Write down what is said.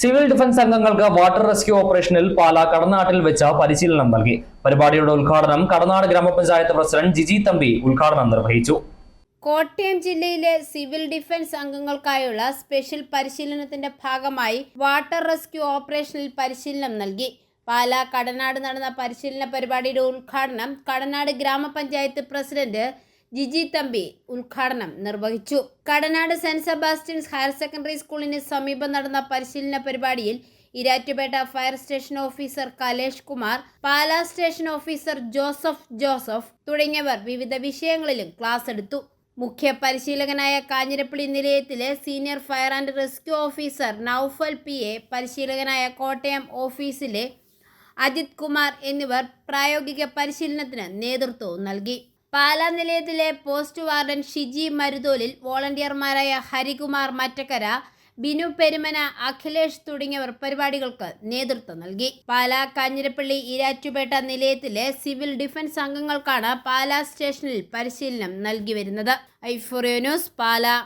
Civil defence അംഗങ്ങൾക്ക് water rescue ഓപ്പറേഷനിൽ പാല കടനാട്ടിൽ വെച്ച് പരിശീലനം നൽകി. പരിപാടിയുടെ ഉദ്ഘാടനം കടനാട് ഗ്രാമപഞ്ചായത്ത് പ്രസിഡന്റ് ജിജി തമ്പി ഉദ്ഘാടനം നിർവഹിച്ചു. കോട്ടയം ജില്ലയിലെ സിവിൽ ഡിഫൻസ് അംഗങ്ങൾക്കായുള്ള സ്പെഷ്യൽ പരിശീലനത്തിന്റെ ഭാഗമായി വാട്ടർ റെസ്ക്യൂ ഓപ്പറേഷനിൽ പരിശീലനം നൽകി. പാല കടനാട് നടന്ന പരിശീലന പരിപാടിയുടെ ഉദ്ഘാടനം കടനാട് ഗ്രാമപഞ്ചായത്ത് പ്രസിഡന്റ് ജിജി തമ്പി ഉദ്ഘാടനം നിർവഹിച്ചു. Kadanad saint Sebastian's higher secondary സ്കൂളിന് സമീപം നടന്ന പരിശീലന പരിപാടിയിൽ Erattupetta fire station officer Kalesh Kumar Pala station officer Joseph Joseph തുടങ്ങിയവർ വിവിധ വിഷയങ്ങളിലും ക്ലാസ് എടുത്തു. മുഖ്യ പരിശീലകനായ Kanjirappally നിലയത്തിലെ senior fire and rescue officer Noufal P A പരിശീലകനായ കോട്ടയം ഓഫീസിലെ അജിത് കുമാർ എന്നിവർ പ്രായോഗിക പരിശീലനത്തിന് നേതൃത്വവും നൽകി. പാലാ നിലയത്തിലെ പോസ്റ്റ് വാർഡൻ ഷിജി മരുതോലിൽ വോളണ്ടിയർമാരായ ഹരികുമാർ മറ്റക്കര ബിനു പെരുമന അഖിലേഷ് തുടങ്ങിയവർ പരിപാടികൾക്ക് നേതൃത്വം നൽകി. പാലാ കാഞ്ഞിരപ്പള്ളി ഈരാറ്റുപേട്ട നിലയത്തിലെ സിവിൽ ഡിഫൻസ് അംഗങ്ങൾക്കാണ് പാലാ സ്റ്റേഷനിൽ പരിശീലനം നൽകി വരുന്നത്. ഐഫോറിയോ ന്യൂസ് പാലാ.